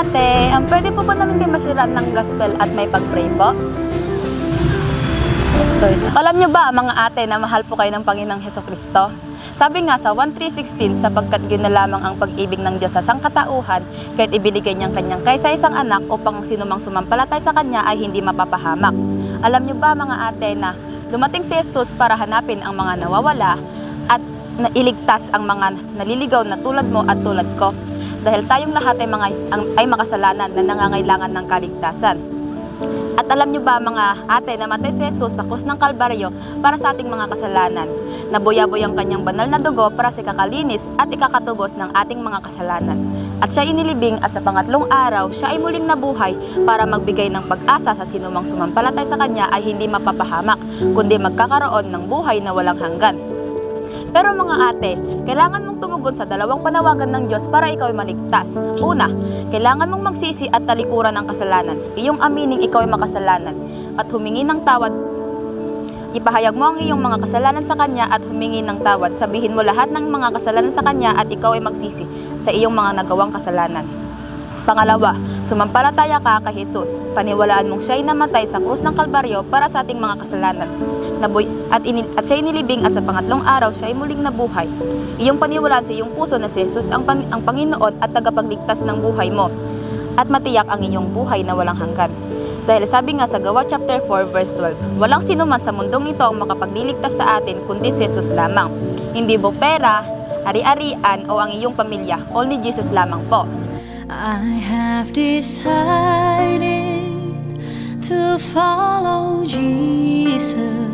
Po ate, um, pwede po ba namin kayo masiran ng gospel at may pag-pray po? Alam niyo ba mga ate na mahal po kayo ng Panginoong Heso Kristo? Sabi nga sa 1.3.16, sapagkat yun na lamang ang pag-ibig ng Diyos sa sangkatauhan, kahit ibinigay niyang kanyang kaysa isang anak upang sinumang sumampalatay sa kanya ay hindi mapapahamak. Alam niyo ba mga ate na dumating si Jesus para hanapin ang mga nawawala at na iligtas ang mga naliligaw na tulad mo at tulad ko dahil tayong lahat ay, mga, ang, ay makasalanan na nangangailangan ng kaligtasan. At alam niyo ba mga ate na matay si Jesus sa krus ng Kalbaryo para sa ating mga kasalanan. Nabuyaboy ang kanyang banal na dugo para sa kakalinis at ikakatubos ng ating mga kasalanan. At siya inilibing at sa pangatlong araw siya ay muling nabuhay para magbigay ng pag-asa sa sinumang sumampalatay sa kanya ay hindi mapapahamak, kundi magkakaroon ng buhay na walang hanggan. Pero mga ate, kailangan mong tumugon sa dalawang panawagan ng Diyos para ikaw ay maligtas. Una, kailangan mong magsisi at talikuran ng kasalanan. Iyong amining ikaw ay makasalanan at humingi ng tawad. Ipahayag mo ang iyong mga kasalanan sa Kanya at humingi ng tawad. Sabihin mo lahat ng mga kasalanan sa Kanya at ikaw ay magsisi sa iyong mga nagawang kasalanan. Pangalawa, sumampalataya ka kay Jesus. Paniwalaan mong siya ay namatay sa krus ng Kalbaryo para sa ating mga kasalanan. Nabuy, at, inil, at siya ay nilibing at sa pangatlong araw siya ay muling nabuhay. Iyong paniwalaan sa iyong puso na si Jesus ang, pan, ang Panginoon at tagapagligtas ng buhay mo. At matiyak ang iyong buhay na walang hanggan. Dahil sabi nga sa Gawa chapter 4 verse 12, walang sino man sa mundong ito ang makapagliligtas sa atin kundi si Jesus lamang. Hindi mo pera, ari-arian o ang iyong pamilya, only Jesus lamang po. I have decided to follow Jesus.